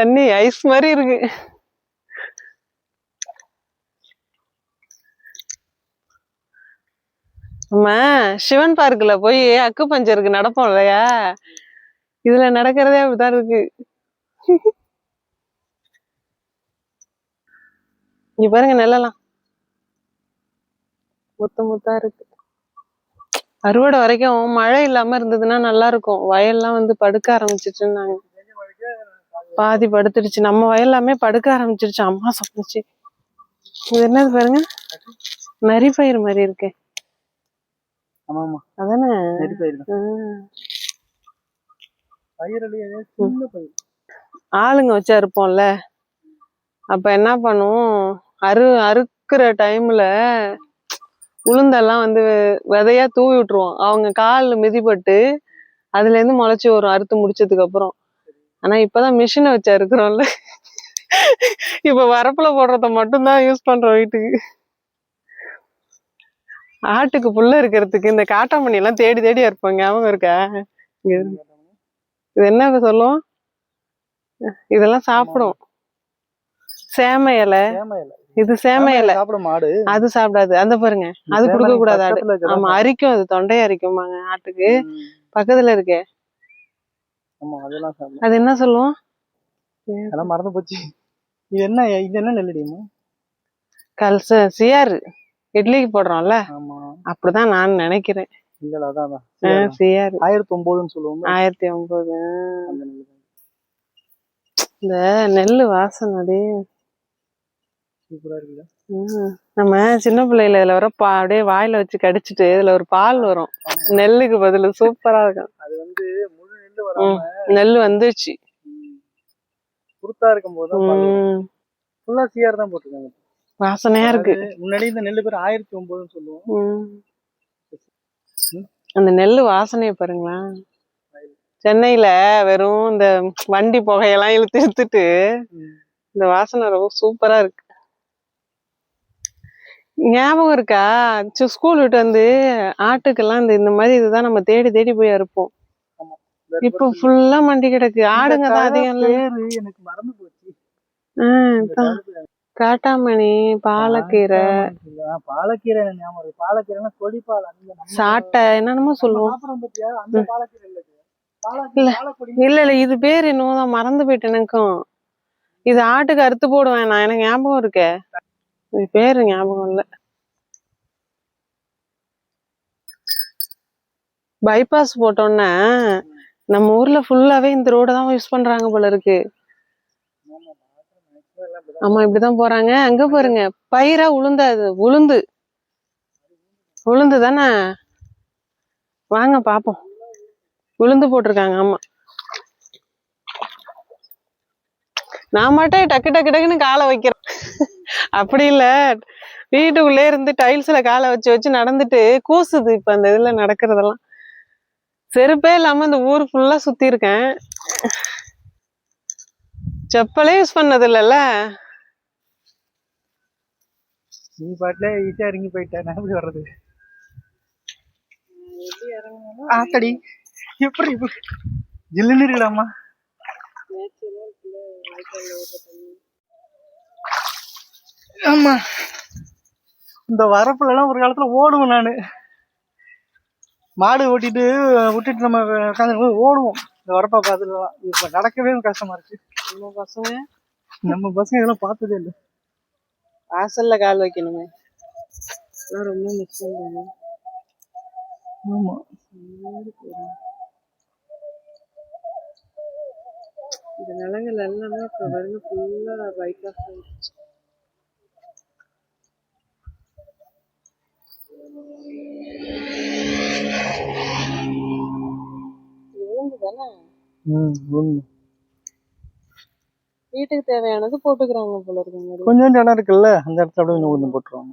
தண்ணி ஐஸ் மாதிரி இருக்கு. நம்ம சிவன் பார்க்ல போய் அக்கு பஞ்சருக்கு நடப்போம் இல்லையா? இதுல நடக்கிறதே அப்படிதான் இருக்கு. இங்க பாருங்க நெல்லலாம் முத்த முத்தா இருக்கு. அறுவடை வரைக்கும் மழை இல்லாம இருந்ததுன்னா நல்லா இருக்கும். வயல்லாம் வந்து படுக்க ஆரம்பிச்சிட்டுன்னாங்க பாதி படுத்துடுச்சு நம்ம வயல்லாமே படுக்க ஆரம்பிச்சிருச்சு. அம்மா சொன்னுச்சு. இது என்னது பாருங்க? நரி பயிர் மாதிரி இருக்கே. அதானே? ஆளுங்க வச்சு அறுப்போம்ல. அப்ப என்ன பண்ணுவோம்? அறு அறுக்கிற டைம்ல உளுந்தெல்லாம் வந்து விதையா தூவி விட்டுருவோம். அவங்க கால் மிதிப்பட்டு அதுல இருந்து முளைச்சு வரும் அறுத்து முடிச்சதுக்கு அப்புறம் ஆனா இப்பதான் மிஷினை வச்சு அறுக்குறோம்ல. இப்ப வரப்புல போடுறத மட்டும்தான் யூஸ் பண்றோம் வீட்டுக்கு. ஆட்டுக்கு புல்ல இருக்கிறதுக்கு இந்த காட்டாமணி எல்லாம் தேடி தேடி அறுப்பாங்க ஞாபகம் இருக்கா. இது என்ன சொல்லும் இதெல்லாம் சாப்பிடும். சேம இலை. இது சேம இலை சாப்பிட மாடு. அது சாப்பிடாது. அந்த பாருங்க. அது கொடுக்க கூடாது ஆடு. ஆமா அரிக்கும் அது. தொண்டையை அரிக்குமாங்க ஆட்டுக்கு. பக்கத்துல இருக்கே. அது என்ன சொல்லுவோம்? அதெல்லாம் மறந்து போச்சு. இது என்ன இது என்ன நெல்லடியுமா கல்ச சியாறு. இட்லிக்கு போடுறோம்ல. ஆமா. அப்படிதான் நான் நினைக்கிறேன். இல்ல அதான் சியாறு. ஆயிரத்தி ஒன்பதுன்னு சொல்லுவோம் ஆயிரத்தி ஒன்பது. இந்த நெல்லு வாசனை சூப்பரா இருக்குல்ல. நம்ம சின்ன பிள்ளையில இதுல வர பா அப்படியே வாயில வச்சு கடிச்சிட்டு இதுல ஒரு பால் வரும். நெல்லுக்கு பதிலு சூப்பரா இருக்கும். அது வந்து நெல் வந்துச்சு குருத்தா இருக்கும் போது. ஃபுல்லா சிஆர் தான் போட்டிருக்காங்க. வாசனையா இருக்கு. முன்னாடி இந்த நெல்லு பேர் ஆயிரத்தி ஒன்பதுன்னு சொல்லுவோம். அந்த நெல்லு வாசனைய பாருங்களேன் சென்னையில வெறும் இந்த வண்டி புகையெல்லாம் இழுத்து இழுத்துட்டு இந்த வாசனை ரொம்ப சூப்பரா இருக்கு. ஞாபகம் இருக்கா? ஸ்கூல் விட்டு வந்து ஆட்டுக்கெல்லாம் இந்த இந்த மாதிரி இதுதான் நம்ம தேடி தேடி போய் அறுப்போம். இப்போ ஃபுல்லா மண்டி கிடக்கு. ஆடுங்க தான் அதிகம் எனக்கு மறந்து போச்சு. காட்டாமணி பாலக்கீரை. பாலக்கீரை ஞாபகம் பாலக்கீரைனா கொடிப்பால். சாட்டை என்னென்னமோ சொல்லுவோம். இல்ல இல்ல. இல்ல இது பேர் என்னவோ தான் மறந்து போயிட்டு எனக்கும். இது ஆட்டுக்கு அறுத்து போடுவேன் நான். எனக்கு ஞாபகம் இருக்கே. இது பேரு ஞாபகம் இல்ல. பைபாஸ் போட்டோன்னே நம்ம ஊர்ல ஃபுல்லாவே இந்த ரோடு தான் யூஸ் பண்றாங்க போல இருக்கு. ஆமா இப்படிதான் போறாங்க. அங்க பாருங்க பயிரா உளுந்து அது உளுந்து. உளுந்து தானே? வாங்க பாப்போம். உளுந்து போட்டிருக்காங்க ஆமா. நான் மட்டும் டக்கு டக்கு டக்குன்னு காலை வைக்கிறேன். அப்படி இல்ல. வீட்டுக்குள்ளே இருந்து டைல்ஸ்ல காலை வச்சு வச்சு நடந்துட்டு கூசுது இப்ப அந்த இதுல நடக்கிறதெல்லாம். செருப்பே இல்லாம இந்த ஊர் ஃபுல்லா சுத்தி இருக்கேன். செப்பலே யூஸ் பண்ணது இல்லைல்ல நீ பாட்டுல ஈஸியா இறங்கி போயிட்டேன் எப்படி வர்றது? ஆத்தடி எப்படி? ஜில்லுன்னு இருக்கலாமா? ஆமா. இந்த வரப்புல எல்லாம் ஒரு காலத்துல ஓடுவேன் நானு. மாடு ஓட்டிட்டு விட்டுட்டு நம்ம உட்காந்து ஓடுவோம். இந்த வரப்பா பார்த்துலாம் இப்ப நடக்கவே கஷ்டமா இருக்கு. நம்ம பசங்க? நம்ம பசங்க இதெல்லாம் பார்த்ததே இல்லை. வாசல்ல கால் வைக்கணுமே. அதெல்லாம் ரொம்ப மிஸ் பண்றாங்க ஆமா. இந்த நிலங்கள் எல்லாமே இப்ப பாருங்க ஃபுல்லா பைக்காஸ் ஆயிடுச்சு. தானே வீட்டுக்கு தேவையானது போட்டுக்கிறாங்க போல இருக்குங்க கொஞ்சோண்டு இடம் இருக்குல்ல அந்த இடத்துல அப்படியே கொஞ்சம் போட்டுருவாங்க.